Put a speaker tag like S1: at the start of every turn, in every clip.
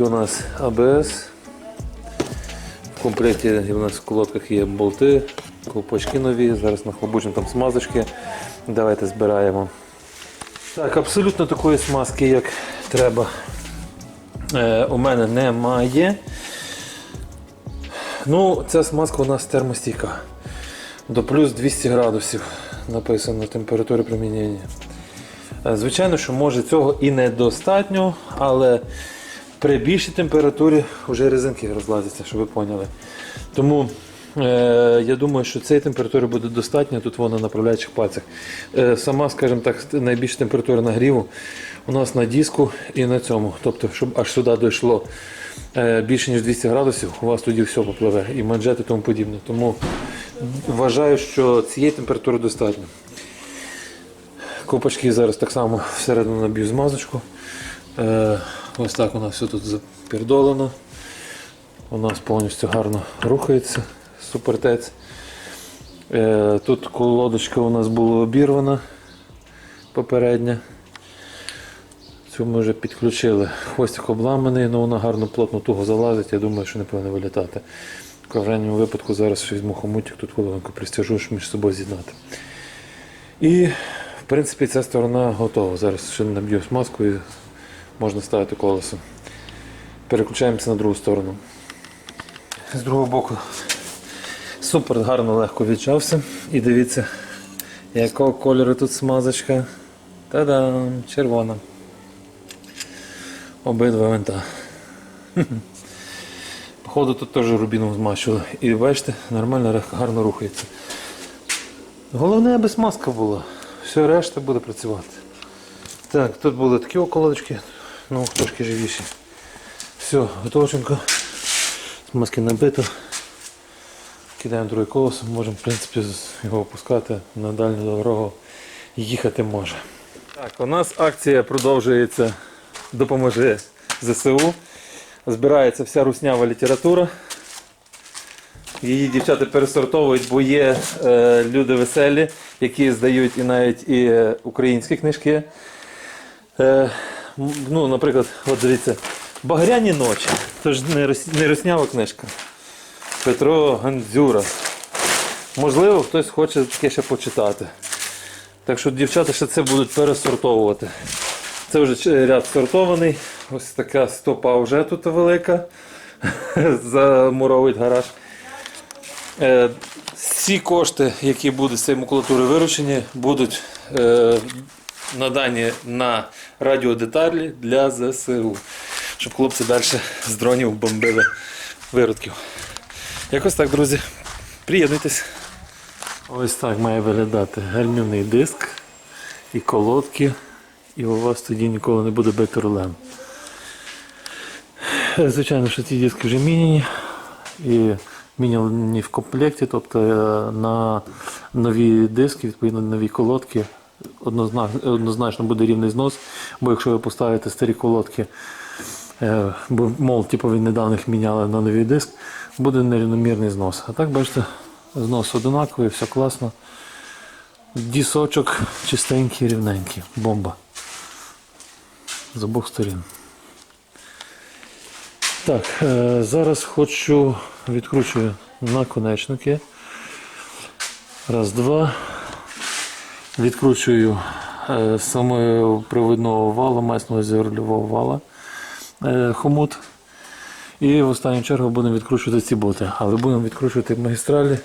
S1: у нас АБС. В комплекті у нас в колодках є болти, ковпачки нові, зараз нахлобучимо там смазочки. Давайте збираємо. Так, абсолютно такої смазки, як треба, е, у мене немає. Ну, ця смазка у нас термостійка. До плюс 200 градусів написано температури примінення. Е, Звичайно, що може цього і недостатньо, але при більшій температурі вже резинки розлазяться, щоб ви поняли. Тому е, я думаю, що цієї температури буде достатньо тут воно на направляючих пальцях. Е, сама, скажімо так, найбільша температура нагріву у нас на диску і на цьому. Тобто, щоб аж сюди дійшло е, більше ніж 200 градусів, у вас тоді все попливе, і манжети і тому подібне. Тому вважаю, що цієї температури достатньо. Копачки зараз так само всередину наб'ю змазочку. Е, ось так у нас все тут запердолено. У нас повністю гарно рухається супертець. Е, тут колодочка у нас була обірвана попередня. Цю ми вже підключили. Хвостик обламаний, але вона гарно плотно туго залазить, я думаю, що не повинна вилітати. В крайньому випадку зараз візьму хомутик, тут колонку пристяжу, щоб між собою з'єднати. І в принципі ця сторона готова. Зараз ще наб'ю смазку і можна ставити колесо. Переключаємося на другу сторону. З другого боку супер гарно легко відчався. І дивіться, якого кольору тут смазочка. Та-дам! Червона. Обидва винта. Походу тут теж рубіном змащували. І бачите, нормально гарно рухається. Головне, аби смазка була. Все решта буде працювати. Так, тут були такі околодочки, ну трошки живіші. Все, готовченко. Смазки набито. Кидаємо друге колесо, можемо в принципі його опускати на дальню дорогу. Їхати може. Так, у нас акція продовжується. Допоможи ЗСУ. Збирається вся руснява література. Її дівчата пересортовують, бо є е, люди веселі, які здають і навіть і е, українські книжки. Е, ну, наприклад, от дивіться, Багряні ночі. Це ж не, рос- не руснява книжка. Петро Гандзюра. Можливо, хтось хоче таке ще почитати. Так що дівчата ще це будуть пересортовувати. Це вже ряд сортований. Ось така стопа вже тут велика. Замуровують гараж. Е, Всі кошти, які будуть з цієї макулатури виручені, будуть е, надані на радіодеталі для ЗСУ, щоб хлопці далі з дронів бомбили виродків. Якось так, друзі. Приєднуйтесь. Ось так має виглядати гальмівний диск і колодки, і у вас тоді ніколи не буде бити рулем. Е, Звичайно, що ці диски вже міняні і міняні в комплекті, тобто е, на нові диски, відповідно нові колодки. Однозначно, буде рівний знос, бо якщо ви поставите старі колодки, е, бо мол, типу їх міняли на новий диск, буде нерівномірний знос. А так бачите, знос одинаковий, все класно. Дісочок чистенький, рівненький. Бомба. З обох сторін. Так, е, зараз хочу відкручую наконечники. Раз, два. Відкручую е, саме приводного вала, масного зірольового вала е, хомут. І в останню чергу будемо відкручувати ці боти. Але будемо відкручувати магістралі.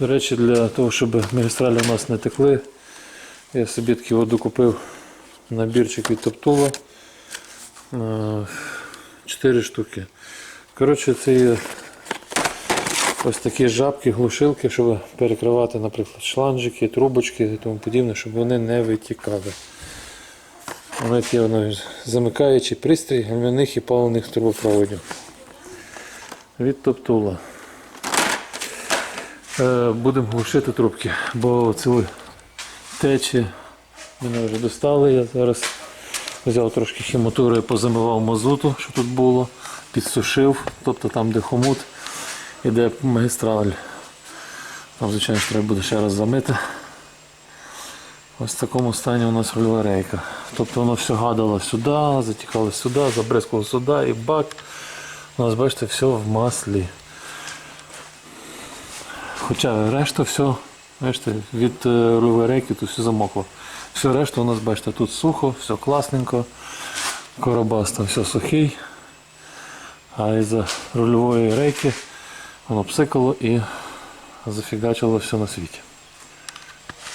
S1: До речі, для того, щоб магістралі у нас не текли, я собі такий от докупив набірчик від Топтула. Е, Чотири штуки. Коротше, це є ось такі жабки, глушилки, щоб перекривати, наприклад, шланжики, трубочки і тому подібне, щоб вони не витікали. Вони такі воно замикаючий пристрій гальмяних і паливних трубопроводів. Від Топтула. Е, Будемо глушити трубки, бо ці течі мене вже достали. Я зараз взяв трошки хіматури, позамивав мазуту, що тут було, підсушив, тобто там, де хомут, іде магістраль. Там, звичайно, треба буде ще раз замити. Ось в такому стані у нас рульова рейка. Тобто воно все гадало сюди, затікало сюди, забризкало сюди і бак. У нас, бачите, все в маслі. Хоча решта все, бачите, від е, рульової рейки тут все замокло. Все решта у нас, бачите, тут сухо, все класненько. Коробаста все сухий. А із-за рульової рейки воно псикало і зафігачило все на світі.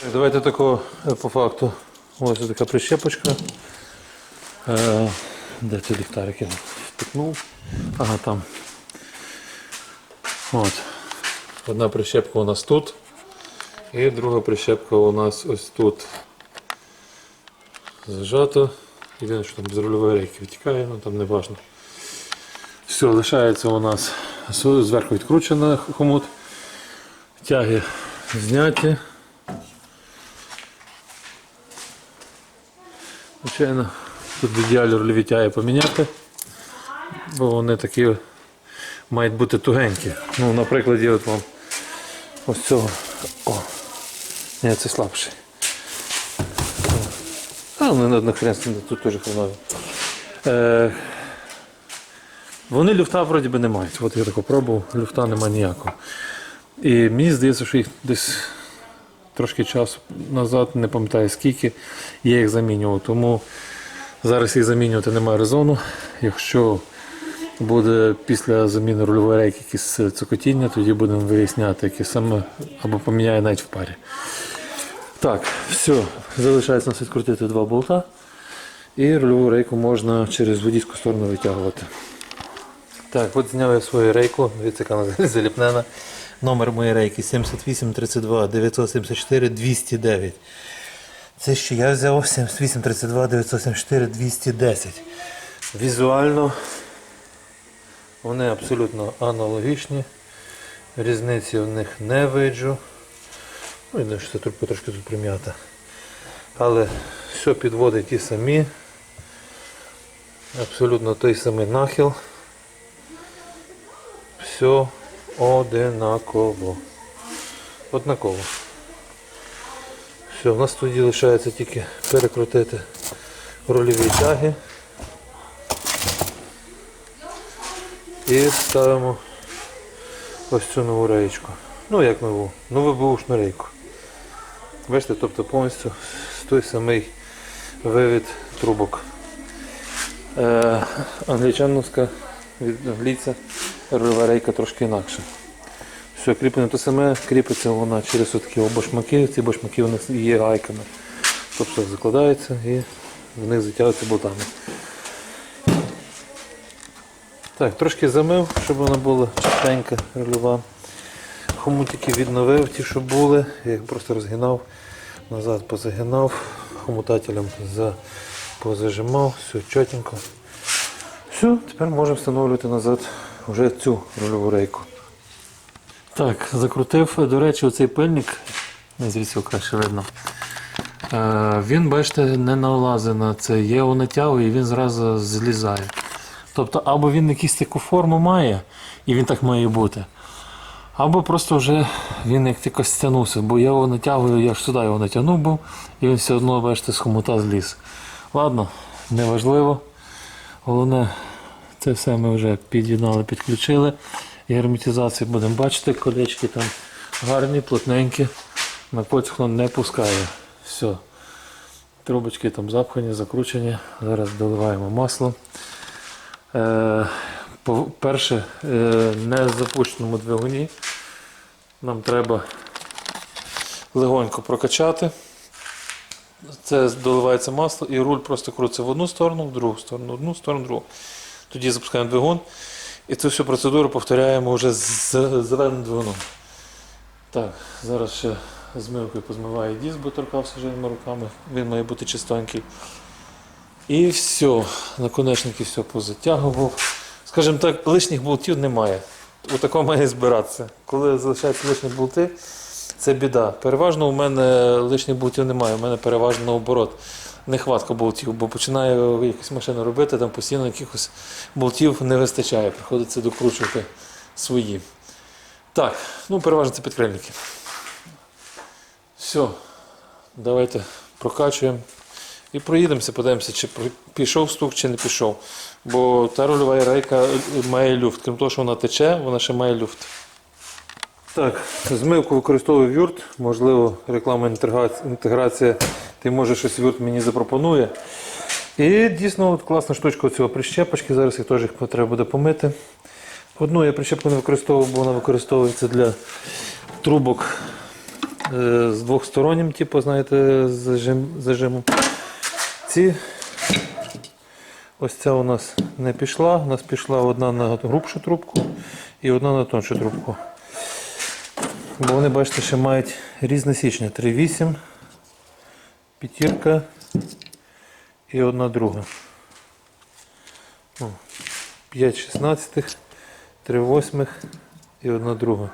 S1: Так, Давайте такого е, по факту. Ось така прищепочка. Е, де цей ліхтарик я втикнув? Ага, там. От. Одна прищепка у нас тут. І друга прищепка у нас ось тут. Зажато. Єдине, що там з рульової рейки витікає, ну там не важно. Все, лишається у нас зверху відкручений хомут. Тяги зняті. Звичайно, тут в ідеалі рульові тяги поміняти, бо вони такі мають бути тугенькі. Ну, на прикладі от вам ось цього. О, ні, це слабший. А, ну на хрен, тут теж хренові. Вони люфта вроді би не мають. От я тако пробував, люфта немає ніякого. І мені здається, що їх десь трошки часу назад, не пам'ятаю скільки, я їх замінював. Тому зараз їх замінювати немає резону. Якщо буде після заміни рульової рейки якісь цокотіння, тоді будемо виясняти, які саме або поміняє навіть в парі. Так, все, залишається нас відкрутити два болта. І рульову рейку можна через водійську сторону витягувати. Так, от зняв я свою рейку, дивіться, яка заліпнена. Номер моєї рейки 7832 974 209. Це що я взяв 7832 974 210. Візуально вони абсолютно аналогічні. Різниці в них не виджу. Ну, єдине, що це трубка трошки тут прим'ята. Але все підводить ті самі. Абсолютно той самий нахил. Все одинаково. Однаково. Все, у нас тоді лишається тільки перекрутити рольові тяги. І ставимо ось цю нову реєчку. Ну як нову? Нову бушну рейку. Бачите, тобто повністю той самий вивід трубок. Е, англічановська від англійця рейка трошки інакше. Все, кріплення те саме, кріпиться вона через такі башмаки, ці башмаки у них є гайками. Тобто закладається і в них затягуються болтами. Так, трошки замив, щоб вона була чистенька, рульова. Хомутики відновив ті, що були, я їх просто розгинав, назад позагинав, хомутателем за, позажимав, все чотенько. Все, тепер можемо встановлювати назад вже цю рульову рейку. Так, закрутив, до речі, оцей пильник, звідси краще видно. Е, він, бачите, не налазить на це, є його натягує і він зразу злізає. Тобто, або він якусь таку форму має, і він так має бути. Або просто вже він як якось стягнувся, бо я його натягую, я ж сюди його натягнув був, і він все одно, бачите, з хомута зліз. Ладно, неважливо. Головне, це все ми вже під'єднали, підключили. І герметизацію будемо бачити, колечки там гарні, плотненькі. На кольцях не пускає. Все. Трубочки там запхані, закручені. Зараз доливаємо масло. Е, перше, е, не запущеному двигуні нам треба легонько прокачати. Це доливається масло і руль просто крутиться в одну сторону, в другу сторону, в одну сторону, в другу. Тоді запускаємо двигун і цю всю процедуру повторяємо вже з зеленим двигуном. Так, зараз ще змивкою позмиваю диск, бо торкався живими руками. Він має бути чистенький. І все, наконечники все позатягував. Скажімо так, лишніх болтів немає. Отако має збиратися. Коли залишаються лишні болти, це біда. Переважно у мене лишніх болтів немає, у мене переважно наоборот. Нехватка болтів, бо починаю якусь машину робити, там постійно якихось болтів не вистачає. Приходиться докручувати свої. Так, ну переважно це підкрильники. Все, давайте прокачуємо І проїдемося, подивимося, чи пішов стук, чи не пішов. Бо та рульова рейка має люфт. Крім того, що вона тече, вона ще має люфт. Так, змивку використовую вюрт, можливо, реклама інтеграція, ти може щось вюрт мені запропонує. І дійсно от класна штучка цього прищепочки, зараз їх теж їх треба буде помити. Одну я прищепку не використовував, бо вона використовується для трубок е, з двохстороннім, типу, знаєте, зажим, зажимом. Ці ось ця у нас не пішла. У нас пішла одна на грубшу трубку і одна на тоншу трубку. Бо вони, бачите, ще мають різне січення. 3,8, п'ятірка і одна друга. О, 5 шістнадцятих, 3 восьмих і одна друга.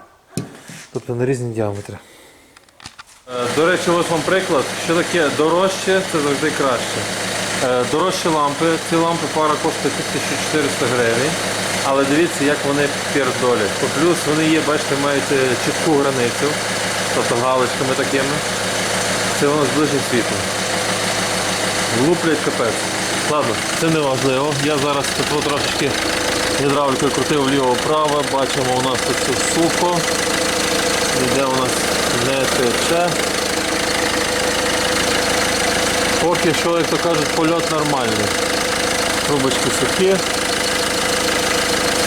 S1: Тобто на різні діаметри. Е, До речі, ось вам приклад, що таке дорожче, це завжди краще. Е, Дорожчі лампи, ці лампи пара коштує 1400 гривень, але дивіться, як вони пердолять. Плюс вони є, бачите, мають е, чітку границю, тобто галочками такими. Це воно зближить світло. Луплять капець. Ладно, це не важливо. Я зараз тут трошечки гідравлікою крутив вліво-вправо. Бачимо, у нас тут все сухо. Іде у нас не тече. Поки що, як то кажуть, польот нормальний. Трубочки сухі.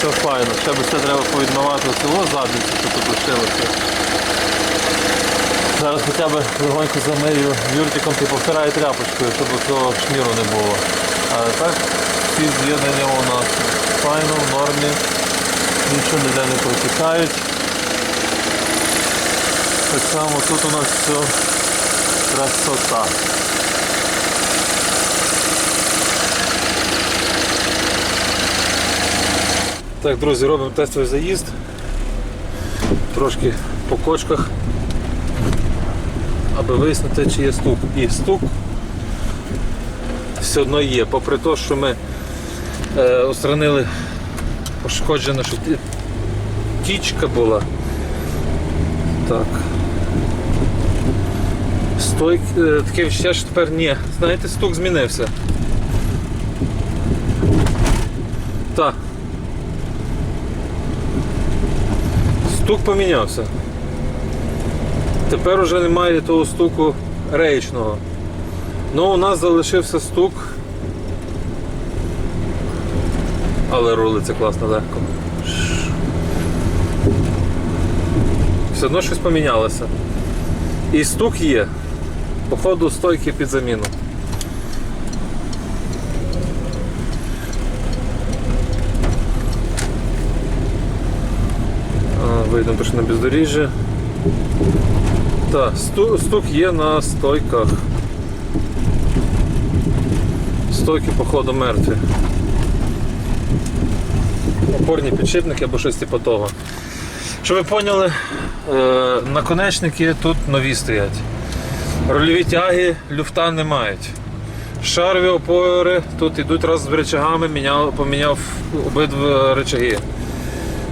S1: Все файно. Ще би все треба повідмивати оцього задницю, що тут лишилося. Зараз хоча б легонько замию юртиком і повтираю тряпочкою, щоб цього шміру не було. А так всі з'єднання у нас файно, в нормі, нічого ніде не протікають. Так само тут у нас все красота. Так, друзі, робимо тестовий заїзд. Трошки по кочках аби вияснити, чи є стук. І стук все одно є, попри те, що ми е, устранили пошкоджене, що тічка була. Так. Стойк, е, таке відчуття, що тепер ні. Знаєте, стук змінився. Стук помінявся. Тепер уже немає того стуку реєчного. Ну, у нас залишився стук. Але рулиться класно легко. Все одно щось помінялося. І стук є. Походу стойки під заміну. А, Вийдемо трошки на бездоріжжя. Так, стук, є на стойках. Стойки, походу, мертві. Опорні підшипники або щось типу того. Щоб ви поняли, е, наконечники тут нові стоять. Рольові тяги люфта не мають. Шарові опори тут йдуть раз з речагами, міняв, поміняв обидва речаги.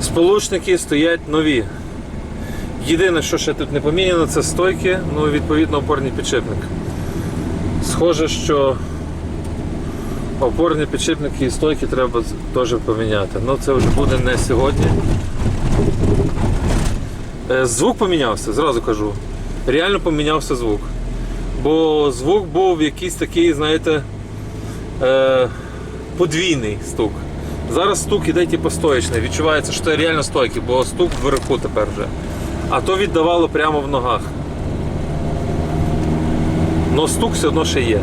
S1: Сполучники стоять нові. Єдине, що ще тут не поміняно, це стойки, ну і відповідно опорний підшипник. Схоже, що опорні підшипники і стойки треба теж поміняти. Ну це вже буде не сьогодні. Е, Звук помінявся, зразу кажу. Реально помінявся звук. Бо звук був якийсь такий, знаєте, е, подвійний стук. Зараз стук іде типу стоячний. Відчувається, що це реально стойки, бо стук вверху тепер вже. А то віддавало прямо в ногах. Но стук все одно ще є.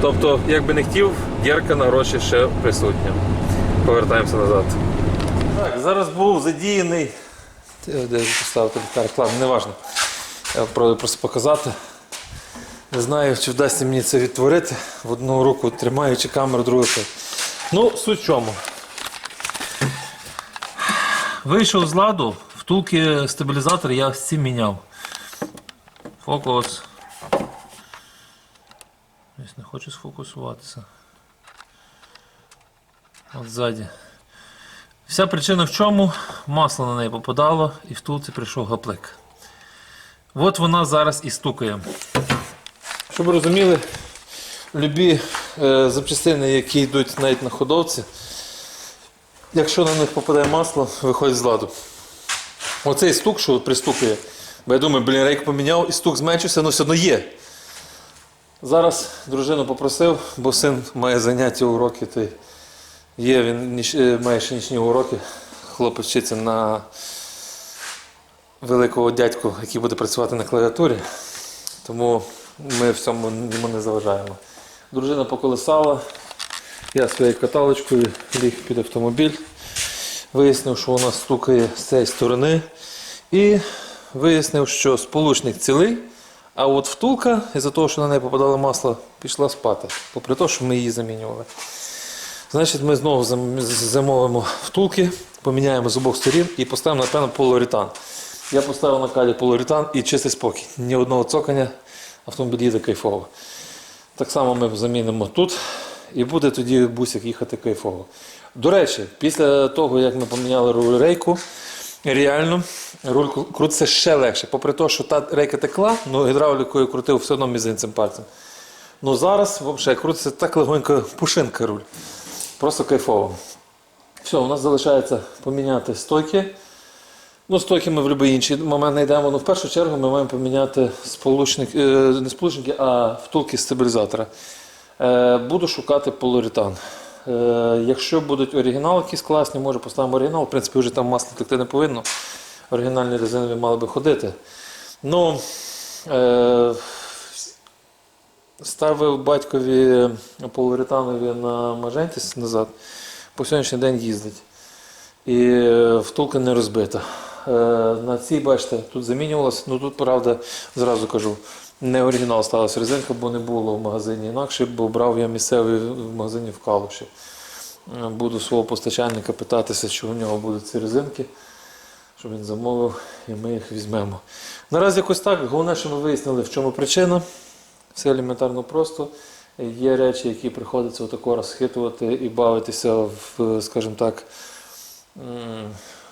S1: Тобто, як би не хотів, дірка на гроші ще присутня. Повертаємося назад. Так, зараз був задіяний. Ти Де поставити ліхтарик? Ладно, не важливо. Я просто показати. Не знаю, чи вдасться мені це відтворити. В одну руку тримаючи камеру, другу. Ну, суть в чому. Вийшов з ладу, втулки стабілізатор я цим міняв. Фокус. Ось не хочу сфокусуватися. От ззаді. Вся причина в чому? Масло на неї попадало і втулці прийшов гаплик. От вона зараз і стукає. Щоб ви розуміли, любі е, запчастини, які йдуть навіть на ходовці, якщо на них попадає масло, виходить з ладу. Оцей стук, що пристукує, бо я думаю, блін, рейк поміняв і стук зменшився, але все одно є. Зараз дружину попросив, бо син має заняття уроки, то є, він ніч, е, має ще нічні уроки. Хлопець вчиться на великого дядьку, який буде працювати на клавіатурі. Тому ми в цьому йому не заважаємо. Дружина поколесала, я своєю каталочкою ліг під автомобіль. Вияснив, що вона стукає з цієї сторони. І вияснив, що сполучник цілий, а от втулка, із-за того, що на неї попадало масло, пішла спати. Попри те, що ми її замінювали. Значить, ми знову замовимо втулки, поміняємо з обох сторін і поставимо, напевно, полуретан. Я поставив на калі полуретан і чистий спокій. Ні одного цокання, автомобіль їде кайфово. Так само ми замінимо тут, і буде тоді бусик їхати кайфово. До речі, після того, як ми поміняли руль рейку, реально руль крутиться ще легше. Попри те, що та рейка текла, ну гідравлікою крутив все одно мізинцем пальцем. Ну зараз взагалі крутиться так легонько пушинка руль. Просто кайфово. Все, у нас залишається поміняти стойки. Ну, стойки ми в будь-який інший момент знайдемо. Ну, в першу чергу ми маємо поміняти сполучник, е, не сполучники, а втулки стабілізатора. Е, буду шукати полуретан. Е, якщо будуть оригінали якісь класні, може поставимо оригінал. В принципі, вже там масло текти не повинно. Оригінальні резинові мали би ходити. Ну, е, ставив батькові полуретанові на Мажентіс назад. По сьогоднішній день їздить. І втулка не розбита. Е, На цій, бачите, тут замінювалося. Ну тут, правда, зразу кажу, не оригінал сталася резинка, бо не було в магазині інакше, бо брав я місцевий в магазині в Калуші. Е, Буду свого постачальника питатися, чи у нього будуть ці резинки, щоб він замовив, і ми їх візьмемо. Наразі якось так. Головне, що ми вияснили, в чому причина. Все елементарно просто. Є речі, які приходиться отако розхитувати і бавитися в, скажімо так,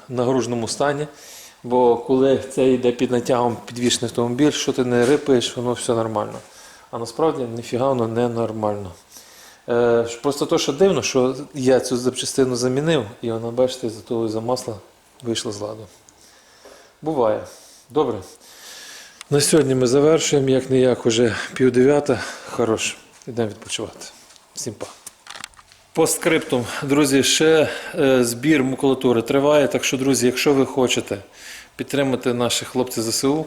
S1: нагруженому стані. Бо коли це йде під натягом підвішений автомобіль, що ти не рипаєш, воно все нормально. А насправді ніфіга воно не нормально. Е, просто то, що дивно, що я цю запчастину замінив, і вона, бачите, за того за масла вийшла з ладу. Буває. Добре. На сьогодні ми завершуємо, як не як уже пів дев'ята. Хорош. Йдемо відпочивати. Всім па. По скриптум, друзі, ще е, збір макулатури триває. Так що, друзі, якщо ви хочете підтримати наших хлопців ЗСУ,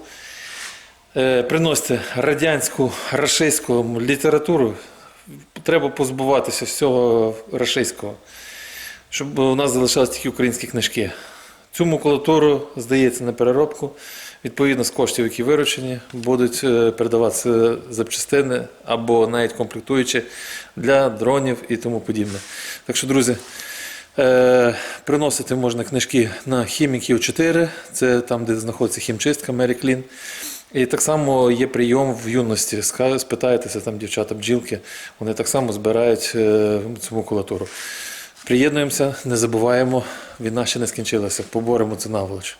S1: е, приносите радянську, рашистську літературу, треба позбуватися всього рашистського, щоб у нас залишалися тільки українські книжки. Цю макулатуру здається на переробку. Відповідно з коштів, які виручені, будуть е, передаватися запчастини або навіть комплектуючі для дронів і тому подібне. Так що, друзі, е, приносити можна книжки на хіміків 4, це там, де знаходиться хімчистка Mary Clean. І так само є прийом в юності. Спитаєтеся там дівчата бджілки, вони так само збирають е, цю макулатуру. Приєднуємося, не забуваємо, війна ще не скінчилася, поборемо цю наволоч.